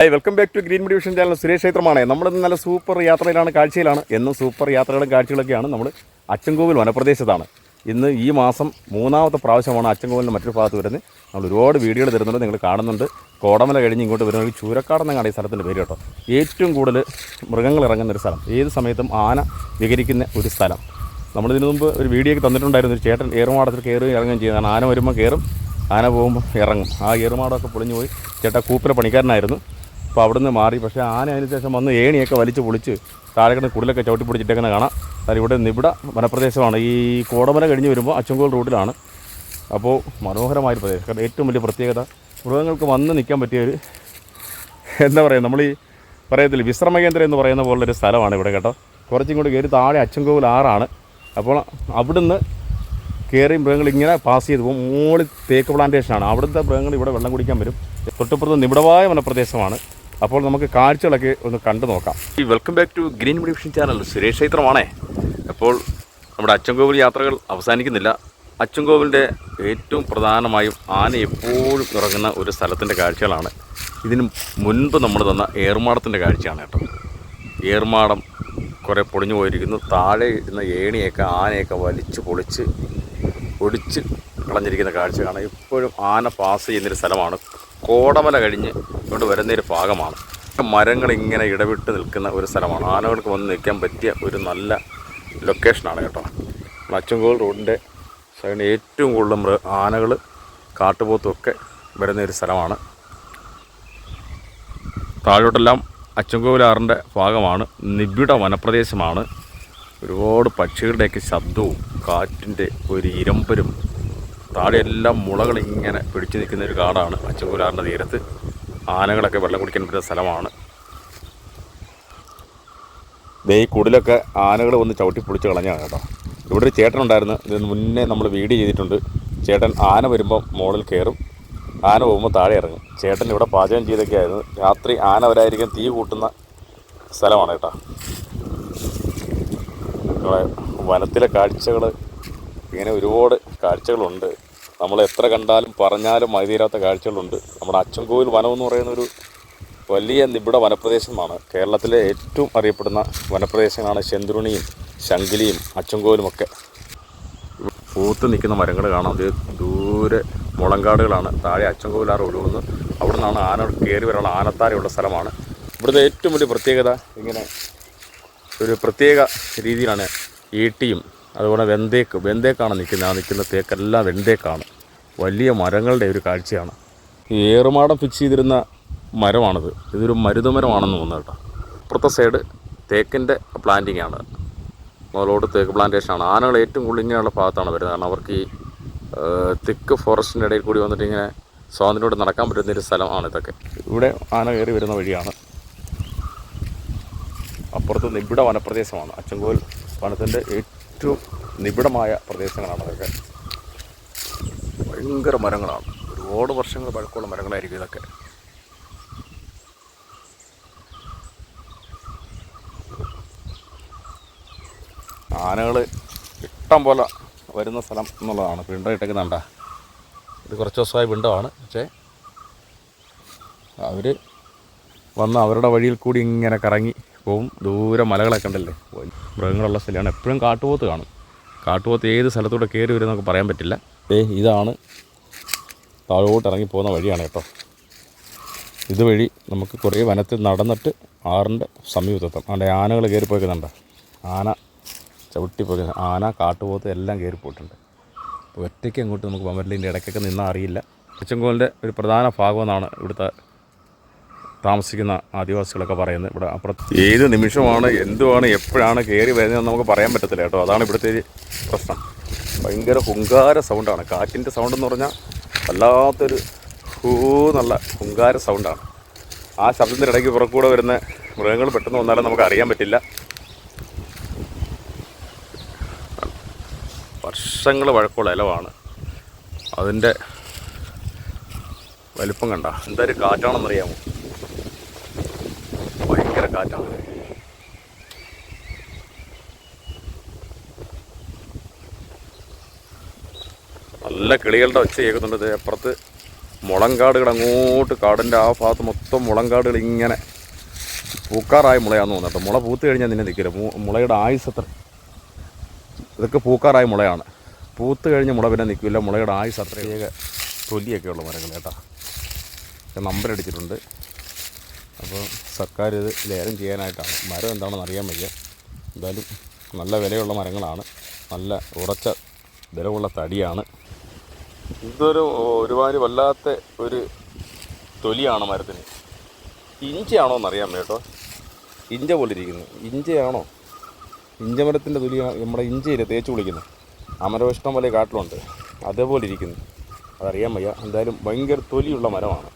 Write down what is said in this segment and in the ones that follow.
Hi welcome back to green division channel Suresh ക്ഷേത്രമാണ്. നമ്മളിന്ന് നല്ല സൂപ്പർ യാത്രയിലാണ് കാഴ്ചയിലാണ്. എന്നും സൂപ്പർ യാത്രകളും കാഴ്ചകളൊക്കെയാണ് നമ്മൾ അച്ചൻകോവിൽ വനപ്രദേശത്താണ്. ഇന്ന് ഈ മാസം മൂന്നാമത്തെ പ്രാവശ്യമാണ് അച്ചൻകോവിലിന്റെ മറ്റൊരു ഭാഗത്ത് വരുന്നത്. നമ്മൾ ഒരുപാട് വീഡിയോകൾ തരുന്നുണ്ട് നിങ്ങൾ കാണുന്നുണ്ട്. കോടമല കഴിഞ്ഞ് ഇങ്ങോട്ട് വരുന്നത് ചൂരക്കാടെന്നാണ് ഈ സ്ഥലത്തിന്റെ പേര് കേട്ടോ. ഏറ്റവും കൂടുതൽ മൃഗങ്ങൾ ഇറങ്ങുന്ന ഒരു സ്ഥലം. ഏത് സമയത്തും ആന വികരിക്കുന്ന ഒരു സ്ഥലം. നമ്മളിതിനു മുമ്പ് ഒരു വീഡിയോ ഒക്കെ തന്നിട്ടുണ്ടായിരുന്നു. ഒരു ചേട്ടൻ ഏറുമാടത്തിൽ കയറുകയും ഇറങ്ങുകയും ചെയ്യുന്നതാണ് ആന വരുമ്പോൾ കയറും ആന പോകുമ്പോൾ ഇറങ്ങും. ആ ഏറുമാടമൊക്കെ പൊളിഞ്ഞു പോയി. ചേട്ടാ കൂപ്പിലെ പണിക്കാരനായിരുന്നു. അപ്പോൾ അവിടുന്ന് മാറി. പക്ഷേ ആന അതിന് ശേഷം വന്ന് ഏണിയൊക്കെ വലിച്ച് പൊളിച്ച് താഴെ കിടന്ന് കുടിലൊക്കെ ചവിട്ടി പിടിച്ചിട്ടേക്കുന്ന കാണാം. അതായത് ഇവിടെ നിബിഡ വനപ്രദേശമാണ്. ഈ കോടമല കഴിഞ്ഞ് വരുമ്പോൾ അച്ചൻകോൽ റൂട്ടിലാണ്. അപ്പോൾ മനോഹരമായൊരു പ്രദേശം. കാരണം ഏറ്റവും വലിയ പ്രത്യേകത മൃഗങ്ങൾക്ക് വന്ന് നിൽക്കാൻ പറ്റിയ ഒരു എന്താ പറയുക നമ്മൾ ഈ പറയത്തില്ല വിശ്രമ കേന്ദ്രം എന്ന് പറയുന്ന പോലുള്ളൊരു സ്ഥലമാണ് ഇവിടെ കേട്ടോ. കുറച്ചും കൂടി കയറി താഴെ അച്ചൻകോവിൽ ആറാണ്. അപ്പോൾ അവിടുന്ന് കയറി മൃഗങ്ങൾ ഇങ്ങനെ പാസ് ചെയ്ത് പോകും. മോളി തേക്ക് പ്ലാന്റേഷനാണ്. അവിടുത്തെ മൃഗങ്ങൾ ഇവിടെ വെള്ളം കുടിക്കാൻ വരും. തൊട്ടപ്പുറത്ത് നിബിഡമായ വനപ്രദേശമാണ്. അപ്പോൾ നമുക്ക് കാഴ്ചകളൊക്കെ ഒന്ന് കണ്ടു നോക്കാം. ഈ welcome back to green division channel Suresh ക്ഷേത്രമാണേ. അപ്പോൾ നമ്മുടെ അച്ചൻകോവിൽ യാത്രകൾ അവസാനിക്കുന്നില്ല. അച്ചൻകോവിലിന്റെ ഏറ്റവും പ്രധാനമായും ആന എപ്പോഴും ഇറങ്ങുന്ന ഒരു സ്ഥലത്തിന്റെ കാഴ്ചകളാണ്. ഇതിന് മുൻപ് നമ്മൾ തന്ന ഏർമാടത്തിന്റെ കാഴ്ചയാണ് കേട്ടോ. ഏർമാടം കുറേ പൊളിഞ്ഞു പോയിരിക്കുന്നു. താഴെ ഇരുന്ന ഏണിയൊക്കെ ആനയൊക്കെ വലിച്ച് പൊളിച്ച് ഒടിച്ച് കളഞ്ഞിരിക്കുന്ന കാഴ്ച കാണാം ഇപ്പോഴും ആന പാസ് ചെയ്യുന്നൊരു സ്ഥലമാണ് കോടമല കഴിഞ്ഞ് ഇങ്ങോട്ട് വരുന്നൊരു ഭാഗമാണ്. മരങ്ങൾ ഇങ്ങനെ ഇടവിട്ട് നിൽക്കുന്ന ഒരു സ്ഥലമാണ്. ആനകൾക്ക് വന്ന് നിൽക്കാൻ പറ്റിയ ഒരു നല്ല ലൊക്കേഷനാണ് കേട്ടോ. അച്ചൻകോൾ റോഡിന്റെ സൈഡിൽ ഏറ്റവും കൂടുതൽ മൃ ആനകൾ കാട്ടുപോത്തുമൊക്കെ വരുന്ന ഒരു സ്ഥലമാണ്. താഴോട്ടെല്ലാം അച്ചൻകോവിലാറിന്റെ ഭാഗമാണ്. നിബിഡ വനപ്രദേശമാണ്. ഒരുപാട് പക്ഷികളുടെയൊക്കെ ശബ്ദവും കാറ്റിന്റെ ഒരു ഇരമ്പരും താഴെയെല്ലാം മുളകൾ ഇങ്ങനെ പിടിച്ചു നിൽക്കുന്ന ഒരു കാടാണ്. അച്ചൻകോവിലാറിന്റെ തീരത്ത് ആനകളൊക്കെ വെള്ളം കുടിക്കാൻ പറ്റുന്ന സ്ഥലമാണ്. ദേ ഈ കുടിലൊക്കെ ആനകൾ വന്ന് ചവിട്ടി പൊളിച്ച് കളഞ്ഞാണ് കേട്ടോ. ഇവിടെ ഒരു ചേട്ടൻ ഉണ്ടായിരുന്നു. ഇതിന് മുന്നേ നമ്മൾ വീഡിയോ ചെയ്തിട്ടുണ്ട്. ചേട്ടൻ ആന വരുമ്പോൾ മുകളിൽ കയറും. ആന പോകുമ്പോൾ താഴെ ഇറങ്ങും. ചേട്ടൻ ഇവിടെ പാചകം ചെയ്തൊക്കെ ആയിരുന്നു. രാത്രി ആന വരായിരിക്കും തീ കൂട്ടുന്ന സ്ഥലമാണ് കേട്ടോ. വനത്തിലെ കാഴ്ചകൾ ഇങ്ങനെ ഒരുപാട് കാഴ്ചകളുണ്ട്. നമ്മൾ എത്ര കണ്ടാലും പറഞ്ഞാലും മതിതീരാത്ത കാഴ്ചകളുണ്ട്. നമ്മുടെ അച്ചൻകോവിൽ വനം എന്ന് പറയുന്ന ഒരു വലിയ നിബിഡ വനപ്രദേശമാണ്. കേരളത്തിലെ ഏറ്റവും അറിയപ്പെടുന്ന വനപ്രദേശങ്ങളാണ് ശെന്തുരുണിയും ശങ്കിലിയും അച്ചൻകോവിലും ഒക്കെ പൂത്ത് നിൽക്കുന്ന മരങ്ങൾ കാണാം. അത് ദൂരെ മുളങ്കാടുകളാണ്. താഴെ അച്ചൻകോവിലാറ് ഒഴുകുന്നത് അവിടെ നിന്നാണ് ആന കയറി വരാനുള്ള ആനത്താരയുള്ള സ്ഥലമാണ്. ഇവിടുത്തെ ഏറ്റവും വലിയ പ്രത്യേകത ഇങ്ങനെ ഒരു പ്രത്യേക രീതിയിലാണ് ഈട്ടിയും അതുപോലെ വെന്തേക്ക് വെന്തേക്കാണ് നിൽക്കുന്നത്. ആ നിൽക്കുന്ന തേക്കെല്ലാം വെന്തേക്കാണ്. വലിയ മരങ്ങളുടെ ഒരു കാഴ്ചയാണ്. ഈ ഏറുമാടം ഫിക്സ് ചെയ്തിരുന്ന മരമാണിത്. ഇതൊരു മരുതമരമാണെന്ന് തോന്നുന്നു കേട്ടോ. അപ്പുറത്തെ സൈഡ് തേക്കിന്റെ പ്ലാന്റിംഗ് ആണ്. മുതലോട്ട് തേക്ക് പ്ലാന്റേഷനാണ് ആനകൾ ഏറ്റവും കൂടുതൽ ഇങ്ങനെയുള്ള ഭാഗത്താണ് വരുന്നത്. കാരണം അവർക്ക് ഈ തിക്ക് ഫോറസ്റ്റിന്റെ ഇടയിൽ കൂടി വന്നിട്ട് ഇങ്ങനെ സ്വാതന്ത്ര്യത്തോടെ നടക്കാൻ പറ്റുന്ന ഒരു സ്ഥലമാണ് ഇതൊക്കെ. ഇവിടെ ആന കയറി വരുന്ന വഴിയാണ്. അപ്പുറത്ത് നിബിഡ വനപ്രദേശമാണ്. അച്ചൻകോൽ വനത്തിന്റെ ഏറ്റവും നിബിഡമായ പ്രദേശങ്ങളാണ് അതൊക്കെ. ഭയങ്കര മരങ്ങളാണ്. ഒരുപാട് വർഷങ്ങൾ പഴക്കമുള്ള മരങ്ങളായിരിക്കും ഇതൊക്കെ. ആനകൾ ഇഷ്ടം പോലെ വരുന്ന സ്ഥലം എന്നുള്ളതാണ്. പിണ്ടം ഇട്ടേക്കുന്നുണ്ട. ഇത് കുറച്ച് ദിവസമായി പിണ്ടമാണ് പക്ഷേ അവർ വന്ന് അവരുടെ വഴിയിൽ കൂടി ഇങ്ങനെ കറങ്ങി പോവും. ദൂരെ മലകളൊക്കെ ഉണ്ടല്ലേ? മൃഗങ്ങളുള്ള സ്ഥലമാണ്. എപ്പോഴും കാട്ടുപോത്ത് കാണും. കാട്ടുപോത്ത് ഏത് സ്ഥലത്തൂടെ കയറി വരും എന്നൊക്കെ പറയാൻ പറ്റില്ല. ഏ ഇതാണ് താഴോട്ട് ഇറങ്ങി പോകുന്ന വഴിയാണ് കേട്ടോ. ഇതുവഴി നമുക്ക് കുറേ വനത്തിൽ നടന്നിട്ട് ആറിന്റെ സമീപത്തെത്താം. അവിടെ ആനകൾ കയറി പോയിക്കുന്നുണ്ട്. ആന ചവിട്ടി പോയി ആന കാട്ടുപോത്ത് എല്ലാം കയറി പോയിട്ടുണ്ട്. അപ്പോൾ ഒറ്റയ്ക്ക് അങ്ങോട്ട് നമുക്ക് ഇതിന്റെ ഇടയ്ക്കൊക്കെ നിന്നാൽ അറിയില്ല. കൊച്ചങ്കോലിന്റെ ഒരു പ്രധാന ഭാഗമെന്നാണ് ഇവിടുത്തെ താമസിക്കുന്ന ആദിവാസികളൊക്കെ പറയുന്നത് ഇവിടെ അപ്പുറത്ത്. ഏത് നിമിഷമാണ് എന്തുവാണ് എപ്പോഴാണ് കയറി വരുന്നതെന്ന് നമുക്ക് പറയാൻ പറ്റത്തില്ല കേട്ടോ. അതാണ് ഇവിടുത്തെ പ്രശ്നം. ഭയങ്കര ഹുങ്കാര സൗണ്ടാണ്. കാറ്റിന്റെ സൗണ്ട് എന്ന് പറഞ്ഞാൽ വല്ലാത്തൊരു ഹൂ നല്ല ഹുങ്കാര സൗണ്ടാണ്. ആ ശബ്ദത്തിന്റെ ഇടയ്ക്ക് പുറക്കൂടെ വരുന്ന മൃഗങ്ങൾ പെട്ടെന്ന് വന്നാലും നമുക്ക് അറിയാൻ പറ്റില്ല. വർഷങ്ങൾ വഴക്കമുള്ള ഇലവാണ്. അതിന്റെ വലിപ്പം കണ്ട. എന്തായാലും കാറ്റാണെന്നറിയാമോ? കാറ്റാണ് നല്ല കിളികളുടെ ഒച്ച കേൾക്കുന്നുണ്ട് അപ്പുറത്ത്. മുളങ്കാടുകൾ അങ്ങോട്ട് കാടിന്റെ ആ ഭാഗത്ത് മൊത്തം മുളങ്കാടുകൾ ഇങ്ങനെ പൂക്കാറായ മുളയാന്ന് തോന്നുന്നു. മുള പൂത്ത് കഴിഞ്ഞാൽ നിന്നെ നിൽക്കില്ല. മുളയുടെ ആയുസ് അത്ര ഇതൊക്കെ പൂക്കാറായ മുളയാണ്. പൂത്ത് കഴിഞ്ഞ് മുള പിന്നെ നിൽക്കില്ല. മുളയുടെ ആയുസ് അത്രയേക തൊലിയൊക്കെയുള്ള മരങ്ങൾ കേട്ടോ. നമ്പരടിച്ചിട്ടുണ്ട്. അപ്പോൾ സർക്കാർ ഇത് ലേലം ചെയ്യാനായിട്ടാണ്. മരം എന്താണെന്ന് അറിയാൻ വയ്യ. എന്തായാലും നല്ല വിലയുള്ള മരങ്ങളാണ്. നല്ല ഉറച്ച ബലമുള്ള തടിയാണ്. ഇതൊരു ഒരുപാട് വല്ലാത്ത ഒരു തൊലിയാണ് മരത്തിന്. ഇഞ്ചിയാണോ എന്നറിയാൻ കേട്ടോ. ഇഞ്ച പോലെ ഇരിക്കുന്നു ഇഞ്ചയാണോ ഇഞ്ചമരത്തിന്റെ തൊലി നമ്മുടെ ഇഞ്ചയിലെ തേച്ച് കുളിക്കുന്നു അമരവിഷ്ടം പോലെ കാട്ടിലുണ്ട്. അതേപോലെ ഇരിക്കുന്നു അതറിയാൻ വയ്യ. എന്തായാലും ഭയങ്കര തൊലിയുള്ള മരമാണ്.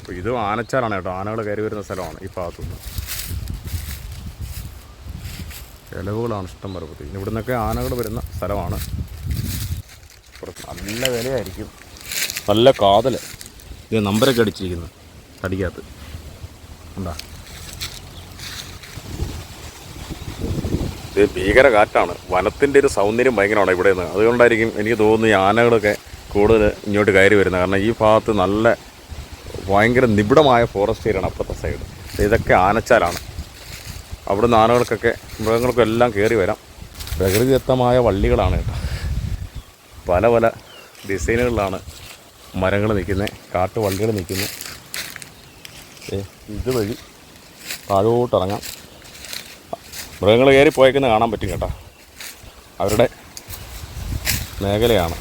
അപ്പോൾ ഇത് ആനച്ചാലാണ് കേട്ടോ. ആനകൾ കയറി വരുന്ന സ്ഥലമാണ് ഈ ഭാഗത്തുനിന്ന്. ഇലവുകളാണ് ഇഷ്ടം പോലെ ഇവിടെ നിന്നൊക്കെ ആനകൾ വരുന്ന സ്ഥലമാണ്. നല്ല വിലയായിരിക്കും. നല്ല കാതൽ ഇത് നമ്പരൊക്കെ അടിച്ചിരിക്കുന്നു തടിക്കകത്ത്. എന്താ ഇത് ഭീകര കാറ്റാണ്. വനത്തിന്റെ ഒരു സൗന്ദര്യം ഭയങ്കരമാണ് ഇവിടെ നിന്ന് അതുകൊണ്ടായിരിക്കും എനിക്ക് തോന്നുന്നു ഈ ആനകളൊക്കെ കൂടുതൽ ഇങ്ങോട്ട് കയറി വരുന്നത്. കാരണം ഈ ഭാഗത്ത് നല്ല ഭയങ്കര നിബിഡമായ ഫോറസ്റ്റ് ഏരിയയാണ് അപ്പുറത്തെ സൈഡ് ഇതൊക്കെ ആനച്ചാലാണ്. അവിടുന്ന് ആനകൾക്കൊക്കെ മൃഗങ്ങൾക്കും എല്ലാം കയറി വരാം. പ്രകൃതിദത്തമായ വള്ളികളാണ് കേട്ടോ. പല പല ഡിസൈനുകളിലാണ് മരങ്ങൾ നിൽക്കുന്നത് കാട്ടുവള്ളികൾ നിൽക്കുന്നത് ഇതുവഴി താഴോട്ടിറങ്ങാം മൃഗങ്ങൾ കയറി പോയേക്കുന്ന കാണാൻ പറ്റും കേട്ടോ. അവരുടെ മേഖലയാണ്.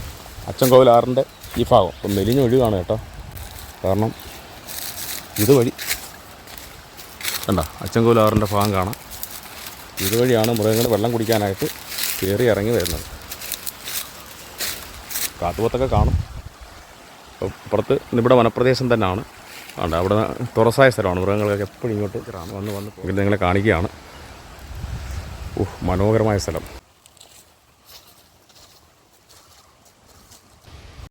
അച്ചൻകോവിലാറിന്റെ ഈ ഭാഗം. ഇപ്പം മെലിഞ്ഞൊഴുകാണ് കേട്ടോ. കാരണം ഇതുവഴി. കണ്ട? അച്ചൻകോലാറിന്റെ ഭാഗം കാണാം. ഇതുവഴിയാണ് മൃഗങ്ങൾ വെള്ളം കുടിക്കാനായിട്ട് കയറി ഇറങ്ങി വരുന്നത്. കാട്ടുപോത്തൊക്കെ കാണും. ഇപ്പുറത്ത് പുറത്ത് ഇവിടെ വനപ്രദേശം തന്നെയാണ്. ഉണ്ട് അവിടെ തുറസായ സ്ഥലമാണ്. മൃഗങ്ങളൊക്കെ എപ്പോഴും ഇങ്ങോട്ട് വന്ന് വന്ന് നിങ്ങളെ കാണിക്കുകയാണ്. ഓഹ് മനോഹരമായ സ്ഥലം.